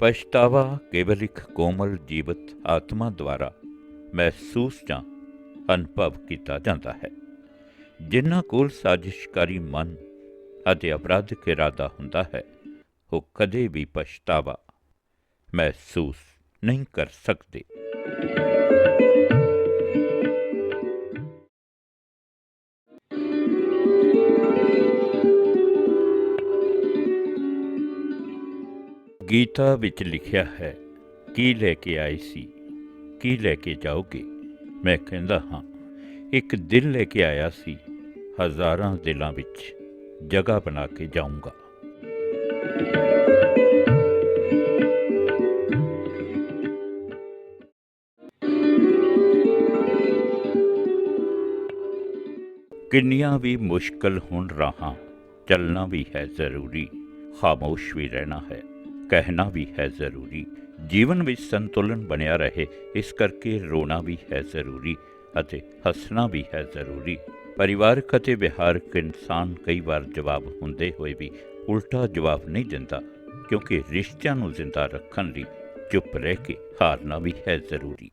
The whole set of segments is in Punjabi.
ਪਛਤਾਵਾ ਕੇਵਲ ਇੱਕ ਕੋਮਲ ਜੀਵਤ ਆਤਮਾ ਦੁਆਰਾ ਮਹਿਸੂਸ ਜਾਂ ਅਨੁਭਵ ਕੀਤਾ ਜਾਂਦਾ ਹੈ। ਜਿਨ੍ਹਾਂ ਕੋਲ ਸਾਜ਼ਿਸ਼ਕਾਰੀ ਮਨ ਅਤੇ ਅਪਰਾਧਿਕ ਇਰਾਦਾ ਹੁੰਦਾ ਹੈ, ਉਹ ਕਦੇ ਵੀ ਪਛਤਾਵਾ ਮਹਿਸੂਸ ਨਹੀਂ ਕਰ ਸਕਦੇ। ਗੀਤਾ ਵਿੱਚ ਲਿਖਿਆ ਹੈ, ਕੀ ਲੈ ਕੇ ਆਏ ਸੀ? ਕੀ ਲੈ ਕੇ ਜਾਓਗੇ? ਮੈਂ ਕਹਿੰਦਾ, ਹਾਂ, ਇੱਕ ਦਿਲ ਲੈ ਕੇ ਆਇਆ ਸੀ, ਹਜ਼ਾਰਾਂ ਦਿਲਾਂ ਵਿੱਚ, ਜਗ੍ਹਾ ਬਣਾ ਕੇ ਜਾਊਂਗਾ। ਕਿੰਨੀਆਂ ਵੀ ਮੁਸ਼ਕਲ ਹੋਣ ਰਾਹਾਂ, ਚੱਲਣਾ ਵੀ ਹੈ ਜ਼ਰੂਰੀ, ਖਾਮੋਸ਼ ਵੀ ਰਹਿਣਾ ਹੈ। ਕਹਿਣਾ ਵੀ ਹੈ ਜ਼ਰੂਰੀ। ਜੀਵਨ ਵਿੱਚ ਸੰਤੁਲਨ ਬਣਿਆ ਰਹੇ, ਇਸ ਕਰਕੇ ਰੋਣਾ ਵੀ ਹੈ ਜ਼ਰੂਰੀ ਅਤੇ ਹੱਸਣਾ ਵੀ ਹੈ ਜ਼ਰੂਰੀ। ਪਰਿਵਾਰਕ ਅਤੇ ਵਿਹਾਰਕ ਇਨਸਾਨ ਕਈ ਵਾਰ ਜਵਾਬ ਹੁੰਦੇ ਹੋਏ ਵੀ ਉਲਟਾ ਜਵਾਬ ਨਹੀਂ ਦਿੰਦਾ, ਕਿਉਂਕਿ ਰਿਸ਼ਤਿਆਂ ਨੂੰ ਜ਼ਿੰਦਾ ਰੱਖਣ ਲਈ ਚੁੱਪ ਰਹਿ ਕੇ ਹਾਰਨਾ ਵੀ ਹੈ ਜ਼ਰੂਰੀ।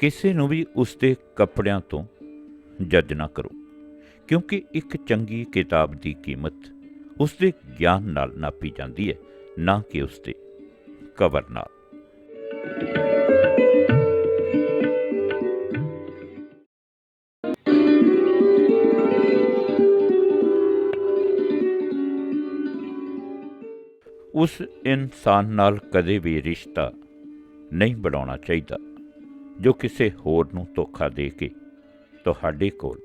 ਕਿਸੇ ਨੂੰ ਵੀ ਉਸਦੇ ਕੱਪੜਿਆਂ ਤੋਂ ਜੱਜ ਨਾ ਕਰੋ, ਕਿਉਂਕਿ ਇੱਕ ਚੰਗੀ ਕਿਤਾਬ ਦੀ ਕੀਮਤ ਉਸਦੇ ਗਿਆਨ ਨਾਲ ਨਾਪੀ ਜਾਂਦੀ ਹੈ, ਨਾ ਕਿ ਉਸਦੇ ਕਵਰ ਨਾਲ। ਉਸ ਇਨਸਾਨ ਨਾਲ ਕਦੇ ਵੀ ਰਿਸ਼ਤਾ ਨਹੀਂ ਬਣਾਉਣਾ ਚਾਹੀਦਾ। ਜੋ ਕਿਸੇ ਹੋਰ ਨੂੰ ਧੋਖਾ ਦੇ ਕੇ ਤੁਹਾਡੇ ਕੋਲ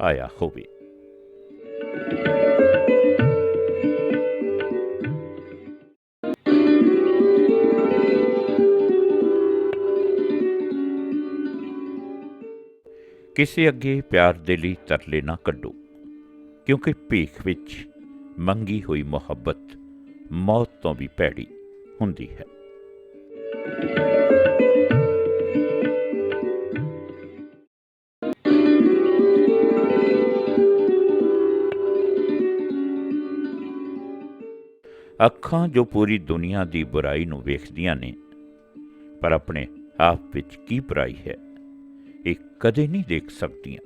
ਆਇਆ ਹੋਵੇ। ਕਿਸੇ ਅੱਗੇ ਪਿਆਰ ਦੇ ਲਈ ਤਰਲੇ ਨਾ ਕੱਢੋ, ਕਿਉਂਕਿ ਭੀਖ ਵਿੱਚ ਮੰਗੀ ਹੋਈ ਮੁਹੱਬਤ ਮੌਤ ਤੋਂ ਵੀ ਭੈੜੀ ਹੁੰਦੀ ਹੈ। ਅੱਖਾਂ ਜੋ ਪੂਰੀ ਦੁਨੀਆ ਦੀ ਬੁਰਾਈ ਨੂੰ ਵੇਖਦੀਆਂ ਨੇ, ਪਰ ਆਪਣੇ ਆਪ ਵਿੱਚ ਕੀ ਬੁਰਾਈ ਹੈ, ਇਹ ਕਦੇ ਨਹੀਂ ਦੇਖ ਸਕਦੀਆਂ।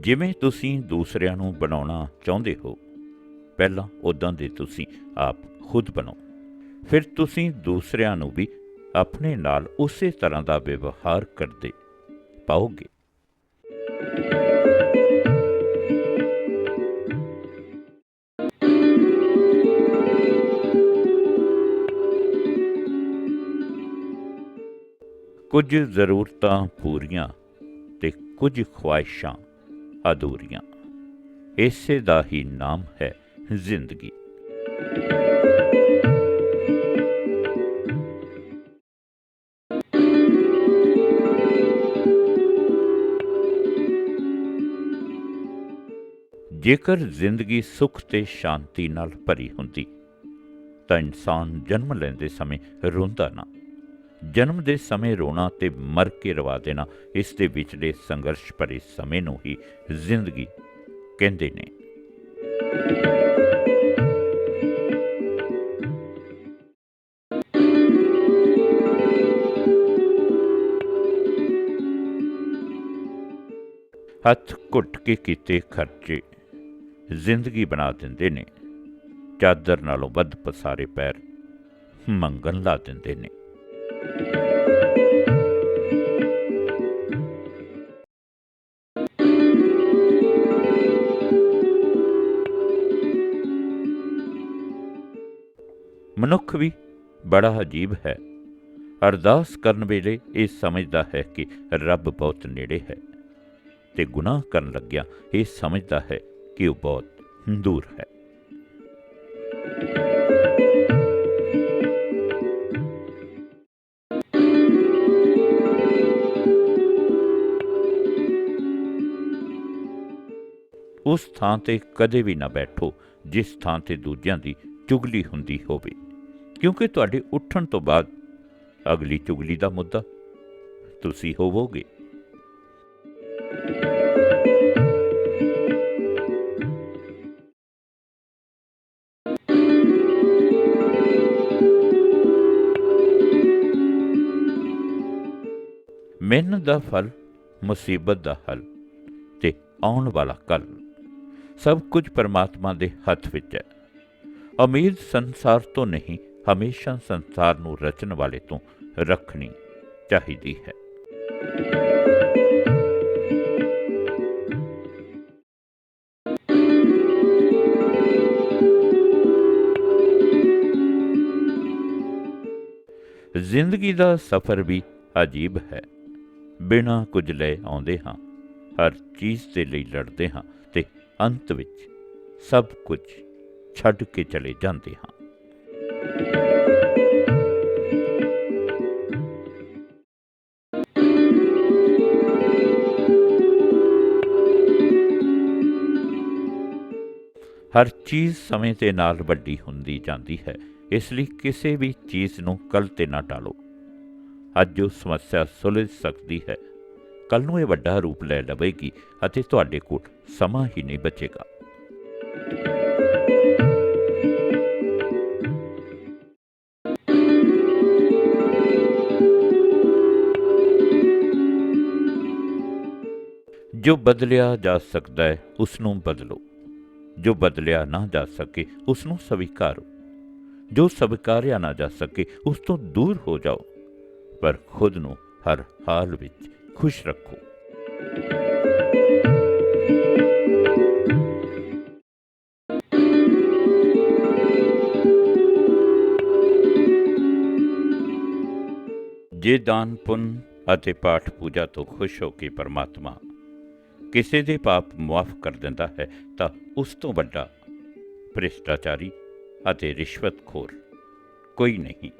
ਜਿਵੇਂ ਤੁਸੀਂ ਦੂਸਰਿਆਂ ਨੂੰ ਬਣਾਉਣਾ ਚਾਹੁੰਦੇ ਹੋ, ਪਹਿਲਾਂ ਉਦਾਂ ਦੇ ਤੁਸੀਂ ਆਪ ਖੁਦ ਬਣੋ ਫਿਰ ਤੁਸੀਂ ਦੂਸਰਿਆਂ ਨੂੰ ਵੀ ਆਪਣੇ ਨਾਲ ਉਸੇ ਤਰ੍ਹਾਂ ਦਾ ਵਿਵਹਾਰ ਕਰਦੇ ਪਾਓਗੇ। ਕੁਝ ਜ਼ਰੂਰਤਾਂ ਪੂਰੀਆਂ ਤੇ ਕੁਝ ਖੁਆਇਸ਼ਾਂ ਅਧੂਰੀਆਂ। ਇਸੇ ਦਾ ਹੀ ਨਾਮ ਹੈ ਜ਼ਿੰਦਗੀ। ਜੇਕਰ ਜ਼ਿੰਦਗੀ ਸੁੱਖ ਤੇ ਸ਼ਾਂਤੀ ਨਾਲ ਭਰੀ ਹੁੰਦੀ, ਤਾਂ ਇਨਸਾਨ ਜਨਮ ਲੈਂਦੇ ਸਮੇਂ ਰੋਂਦਾ ਨਾ। ਜਨਮ ਦੇ ਸਮੇਂ ਰੋਣਾ ਤੇ ਮਰ ਕੇ ਰਵਾ ਦੇਣਾ, ਇਸ ਦੇ ਵਿਚਲੇ ਸੰਘਰਸ਼ ਭਰੇ ਸਮੇਂ ਨੂੰ ਹੀ ਜ਼ਿੰਦਗੀ ਕਹਿੰਦੇ ਨੇ। ਹੱਥ ਘੁੱਟ ਕੇ ਕੀਤੇ ਖਰਚੇ ਜ਼ਿੰਦਗੀ ਬਣਾ ਦਿੰਦੇ ਨੇ। ਚਾਦਰ ਨਾਲੋਂ ਵੱਧ ਪਸਾਰੇ ਪੈਰ ਮੰਗਣ ਲਾ ਦਿੰਦੇ ਨੇ। ਮਨੁੱਖ ਵੀ ਬੜਾ ਅਜੀਬ ਹੈ। ਅਰਦਾਸ ਕਰਨ ਵੇਲੇ ਇਹ ਸਮਝਦਾ ਹੈ ਕਿ ਰੱਬ ਬਹੁਤ ਨੇੜੇ ਹੈ। ਤੇ ਗੁਨਾਹ ਕਰਨ ਲੱਗਿਆ ਇਹ ਸਮਝਦਾ ਹੈ ਕਿ ਉਹ ਬਹੁਤ ਦੂਰ ਹੈ ਉਸ ਥਾਂ ਤੇ ਕਦੇ ਵੀ ਨਾ ਬੈਠੋ ਜਿਸ ਥਾਂ ਤੇ ਦੂਜਿਆਂ ਦੀ ਚੁਗਲੀ ਹੁੰਦੀ ਹੋਵੇ ਕਿਉਂਕਿ ਤੁਹਾਡੇ ਉੱਠਣ ਤੋਂ ਬਾਅਦ ਅਗਲੀ ਚੁਗਲੀ ਦਾ ਮੁੱਦਾ ਤੁਸੀਂ ਹੋਵੋਗੇ ਦਾ ਫਲ, ਮੁਸੀਬਤ ਦਾ ਹੱਲ ਤੇ ਆਉਣ ਵਾਲਾ ਕੱਲ। ਸਭ ਕੁਝ ਪਰਮਾਤਮਾ ਦੇ ਹੱਥ ਵਿੱਚ ਹੈ। ਉਮੀਦ ਸੰਸਾਰ ਤੋਂ ਨਹੀਂ, ਹਮੇਸ਼ਾ ਸੰਸਾਰ ਨੂੰ ਰਚਣ ਵਾਲੇ ਤੋਂ ਰੱਖਣੀ ਚਾਹੀਦੀ ਹੈ। ਜ਼ਿੰਦਗੀ ਦਾ ਸਫ਼ਰ ਵੀ ਅਜੀਬ ਹੈ। ਬਿਨਾਂ ਕੁਝ ਲੈ ਆਉਂਦੇ ਹਾਂ, ਹਰ ਚੀਜ਼ ਦੇ ਲਈ ਲੜਦੇ ਹਾਂ ਤੇ ਅੰਤ ਵਿੱਚ ਸਭ ਕੁਝ ਛੱਡ ਕੇ ਚਲੇ ਜਾਂਦੇ ਹਾਂ। ਹਰ ਚੀਜ਼ ਸਮੇਂ ਦੇ ਨਾਲ ਵੱਡੀ ਹੁੰਦੀ ਜਾਂਦੀ ਹੈ, ਇਸ ਲਈ ਕਿਸੇ ਵੀ ਚੀਜ਼ ਨੂੰ ਕੱਲ ਤੇ ਨਾ ਟਾਲੋ। ਅੱਜ ਉਹ ਸਮੱਸਿਆ ਸੁਲਝ ਸਕਦੀ ਹੈ। ਕੱਲ ਨੂੰ ਇਹ ਵੱਡਾ ਰੂਪ ਲੈ ਲਵੇਗੀ ਅਤੇ ਤੁਹਾਡੇ ਕੋਲ ਸਮਾਂ ਹੀ ਨਹੀਂ ਬਚੇਗਾ। ਜੋ ਬਦਲਿਆ ਜਾ ਸਕਦਾ ਹੈ ਉਸ ਨੂੰ ਬਦਲੋ। ਜੋ ਬਦਲਿਆ ਨਾ ਜਾ ਸਕੇ ਉਸ ਨੂੰ ਸਵੀਕਾਰੋ। ਜੋ ਸਵੀਕਾਰਿਆ ਨਾ ਜਾ ਸਕੇ, ਉਸ ਤੋਂ ਦੂਰ ਹੋ ਜਾਓ। ਪਰ ਖੁਦ ਨੂੰ ਹਰ ਹਾਲ ਵਿੱਚ ਖੁਸ਼ ਰੱਖੋ। ਜੇ ਦਾਨ, ਪੁੰਨ ਅਤੇ ਪਾਠ ਪੂਜਾ ਤੋਂ ਖੁਸ਼ ਹੋ ਕੇ ਪਰਮਾਤਮਾ ਕਿਸੇ ਦੇ ਪਾਪ ਮੁਆਫ ਕਰ ਦਿੰਦਾ ਹੈ, ਤਾਂ ਉਸ ਤੋਂ ਵੱਡਾ ਭ੍ਰਿਸ਼ਟਾਚਾਰੀ ਅਤੇ ਰਿਸ਼ਵਤਖੋਰ ਕੋਈ ਨਹੀਂ।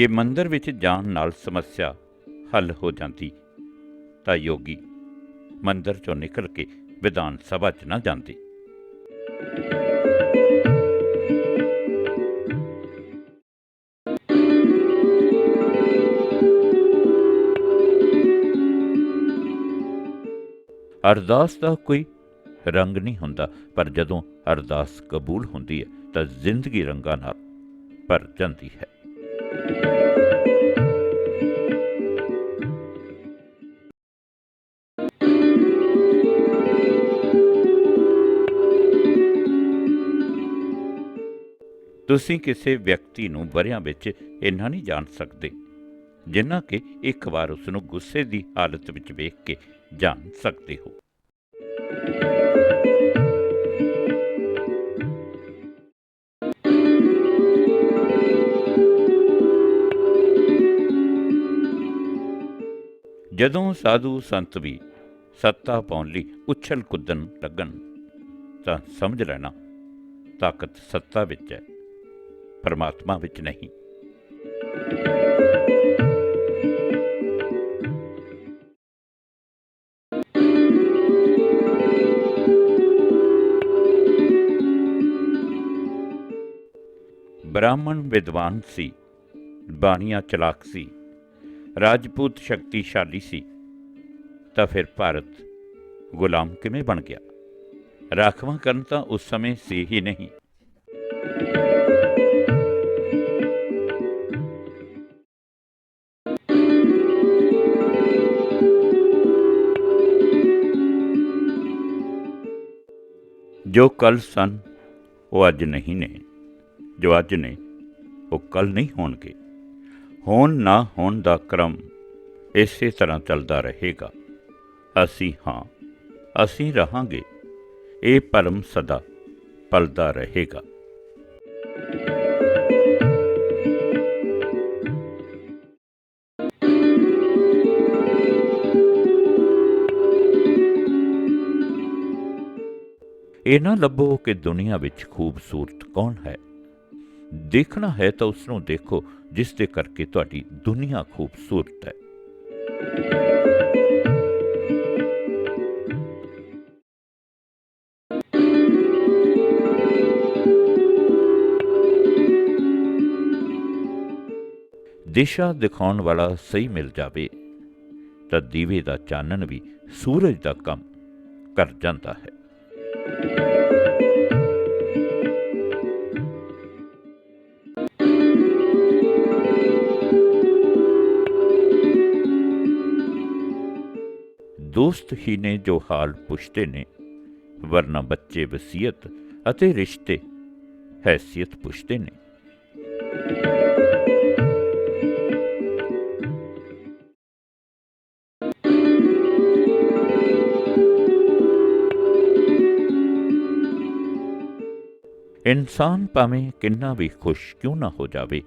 ਜੇ ਮੰਦਰ ਵਿੱਚ ਜਾਣ ਨਾਲ ਸਮੱਸਿਆ ਹੱਲ ਹੋ ਜਾਂਦੀ, ਤਾਂ ਯੋਗੀ ਮੰਦਰ ਚੋਂ ਨਿਕਲ ਕੇ ਵਿਧਾਨ ਸਭਾ 'ਚ ਨਾ ਜਾਂਦੇ। ਅਰਦਾਸ ਦਾ ਕੋਈ ਰੰਗ ਨਹੀਂ ਹੁੰਦਾ, ਪਰ ਜਦੋਂ ਅਰਦਾਸ ਕਬੂਲ ਹੁੰਦੀ ਹੈ, ਤਾਂ ਜ਼ਿੰਦਗੀ ਰੰਗਾਂ ਨਾਲ ਭਰ ਜਾਂਦੀ ਹੈ। ਤੁਸੀਂ ਕਿਸੇ ਵਿਅਕਤੀ ਨੂੰ ਵਰਿਆਂ ਵਿੱਚ ਇੰਨਾ ਨਹੀਂ ਜਾਣ ਸਕਦੇ, ਜਿੰਨਾ ਕਿ ਇੱਕ ਵਾਰ ਉਸ ਨੂੰ ਗੁੱਸੇ ਦੀ ਹਾਲਤ ਵਿੱਚ ਵੇਖ ਕੇ ਜਾਣ ਸਕਦੇ ਹੋ। ਜਦੋਂ ਸਾਧੂ ਸੰਤ ਵੀ ਸੱਤਾ ਪਾਉਣ ਲਈ ਉਛਲ ਕੁੱਦਣ ਲੱਗਣ, ਤਾਂ ਸਮਝ ਲੈਣਾ ਤਾਕਤ ਸੱਤਾ ਵਿੱਚ ਹੈ, ਪਰਮਾਤਮਾ ਵਿੱਚ ਨਹੀਂ। ਬ੍ਰਾਹਮਣ ਵਿਦਵਾਨ ਸੀ, ਬਾਣੀਆਂ ਚਲਾਕ ਸੀ। ਰਾਜਪੂਤ ਸ਼ਕਤੀਸ਼ਾਲੀ ਸੀ ਤਾਂ ਫਿਰ ਭਾਰਤ ਗੁਲਾਮ ਕਿਵੇਂ ਬਣ ਗਿਆ ਰਾਖਵਾਂ ਕਰਨ ਤਾਂ ਉਸ ਸਮੇਂ ਸੀ ਹੀ ਨਹੀਂ ਜੋ ਕੱਲ ਸਨ ਉਹ ਅੱਜ ਨਹੀਂ ਨੇ ਜੋ ਅੱਜ ਨੇ ਉਹ ਕੱਲ ਨਹੀਂ ਹੋਣਗੇ ਹੋਣ ਨਾ ਹੋਣ ਦਾ ਕ੍ਰਮ ਇਸੇ ਤਰ੍ਹਾਂ ਚੱਲਦਾ ਰਹੇਗਾ। ਅਸੀਂ ਹਾਂ, ਅਸੀਂ ਰਹਾਂਗੇ, ਇਹ ਭਰਮ ਸਦਾ ਪਲਦਾ ਰਹੇਗਾ। ਇਹ ਨਾ ਲੱਭੋ ਕਿ ਦੁਨੀਆ ਵਿੱਚ ਖੂਬਸੂਰਤ ਕੌਣ ਹੈ। ਦੇਖਣਾ ਹੈ ਤਾਂ ਉਸ ਨੂੰ ਦੇਖੋ, ਜਿਸ ਦੇ ਕਰਕੇ ਤੁਹਾਡੀ ਦੁਨੀਆ ਖੂਬਸੂਰਤ ਹੈ। ਦਿਸ਼ਾ ਦਿਖਾਉਣ ਵਾਲਾ ਸਹੀ ਮਿਲ ਜਾਵੇ, ਤਾਂ ਦੀਵੇ ਦਾ ਚਾਨਣ ਵੀ ਸੂਰਜ ਦਾ ਕੰਮ ਕਰ ਜਾਂਦਾ ਹੈ। ਦੋਸਤ ਹੀ ਨੇ ਜੋ ਹਾਲ ਪੁੱਛਦੇ ਨੇ, ਵਰਨਾ ਬੱਚੇ ਵਸੀਅਤ ਅਤੇ ਰਿਸ਼ਤੇ ਹੈਸੀਅਤ ਪੁੱਛਦੇ ਨੇ। ਇਨਸਾਨ ਭਾਵੇਂ ਕਿੰਨਾ ਵੀ ਖੁਸ਼ ਕਿਉਂ ਨਾ ਹੋ ਜਾਵੇ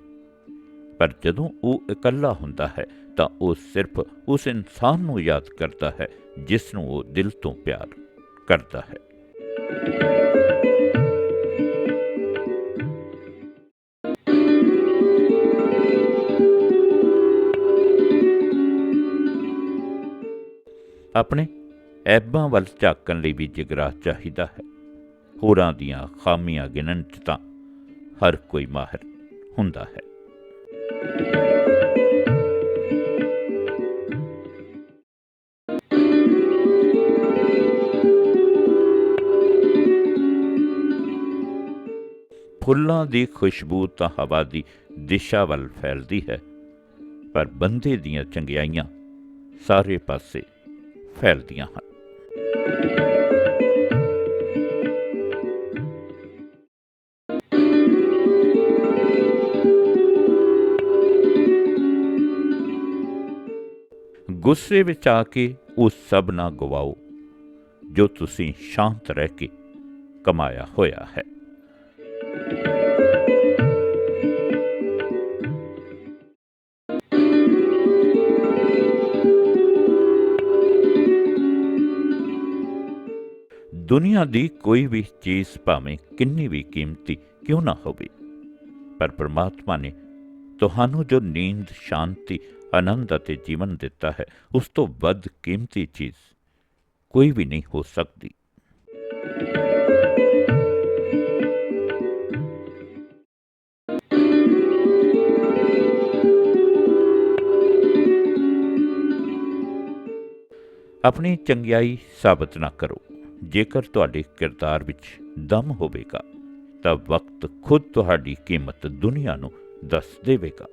ਪਰ ਜਦੋਂ ਉਹ ਇਕੱਲਾ ਹੁੰਦਾ ਹੈ, ਤਾਂ ਉਹ ਸਿਰਫ ਉਸ ਇਨਸਾਨ ਨੂੰ ਯਾਦ ਕਰਦਾ ਹੈ, ਜਿਸ ਨੂੰ ਉਹ ਦਿਲ ਤੋਂ ਪਿਆਰ ਕਰਦਾ ਹੈ। ਆਪਣੇ ਐਬਾਂ ਵੱਲ ਝਾਕਣ ਲਈ ਵੀ ਜਿਗਰਾ ਚਾਹੀਦਾ ਹੈ। ਹੋਰਾਂ ਦੀਆਂ ਖਾਮੀਆਂ ਗਿਣਨ 'ਚ ਤਾਂ ਹਰ ਕੋਈ ਮਾਹਿਰ ਹੁੰਦਾ ਹੈ। ਫੁੱਲਾਂ ਦੀ ਖੁਸ਼ਬੂ ਤਾਂ ਹਵਾ ਦੀ ਦਿਸ਼ਾ ਵੱਲ ਫੈਲਦੀ ਹੈ ਪਰ ਬੰਦੇ ਦੀਆਂ ਚੰਗਿਆਈਆਂ ਸਾਰੇ ਪਾਸੇ ਫੈਲਦੀਆਂ ਹਨ ਗੁੱਸੇ ਵਿੱਚ ਆ ਕੇ ਉਹ ਸਭ ਨਾ ਗਵਾਓ, ਜੋ ਤੁਸੀਂ ਸ਼ਾਂਤ ਰਹਿ ਕੇ ਕਮਾਇਆ ਹੋਇਆ ਹੈ। ਦੁਨੀਆ ਦੀ ਕੋਈ ਵੀ ਚੀਜ਼ ਭਾਵੇਂ ਕਿੰਨੀ ਵੀ ਕੀਮਤੀ ਕਿਉਂ ਨਾ ਹੋਵੇ, ਪਰ ਪ੍ਰਮਾਤਮਾ ਨੇ ਤੁਹਾਨੂੰ ਜੋ ਨੀਂਦ, ਸ਼ਾਂਤੀ, ਆਨੰਦ ਅਤੇ ਜੀਵਨ ਦਿੱਤਾ ਹੈ, ਉਸ ਤੋਂ ਵੱਧ ਕੀਮਤੀ ਚੀਜ਼ ਕੋਈ ਵੀ ਨਹੀਂ ਹੋ ਸਕਦੀ। ਆਪਣੀ ਚੰਗਿਆਈ ਸਾਬਤ ਨਾ ਕਰੋ। ਜੇਕਰ ਤੁਹਾਡੇ ਕਿਰਦਾਰ ਵਿੱਚ ਦਮ ਹੋਵੇਗਾ, ਤਾਂ ਵਕਤ ਖੁਦ ਤੁਹਾਡੀ ਕੀਮਤ ਦੁਨੀਆ ਨੂੰ ਦੱਸ ਦੇਵੇਗਾ।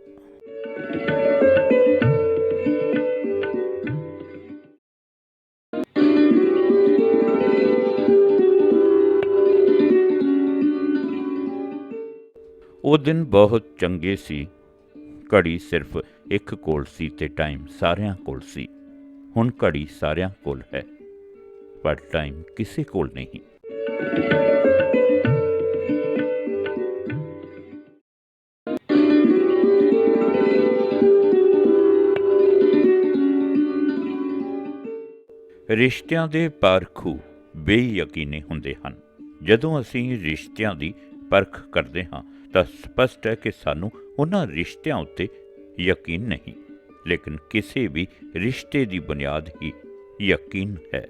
ਉਹ ਦਿਨ ਬਹੁਤ ਚੰਗੇ ਸੀ। ਘੜੀ ਸਿਰਫ ਇੱਕ ਕੋਲ ਸੀ ਤੇ ਟਾਈਮ ਸਾਰਿਆਂ ਕੋਲ ਸੀ। ਹੁਣ ਘੜੀ ਸਾਰਿਆਂ ਕੋਲ ਹੈ। ਪਰ ਟਾਈਮ ਕਿਸੇ ਕੋਲ ਨਹੀਂ। ਰਿਸ਼ਤਿਆਂ ਦੇ ਪਰਖੂ ਬੇਯਕੀਨੇ ਹੁੰਦੇ ਹਨ। ਜਦੋਂ ਅਸੀਂ ਰਿਸ਼ਤਿਆਂ ਦੀ ਪਰਖ ਕਰਦੇ ਹਾਂ, ਤਾਂ ਸਪਸ਼ਟ ਹੈ ਕਿ ਸਾਨੂੰ ਉਹਨਾਂ ਰਿਸ਼ਤਿਆਂ ਉੱਤੇ ਯਕੀਨ ਨਹੀਂ, ਲੇਕਿਨ ਕਿਸੇ ਵੀ ਰਿਸ਼ਤੇ ਦੀ ਬੁਨਿਆਦ ਹੀ ਯਕੀਨ ਹੈ।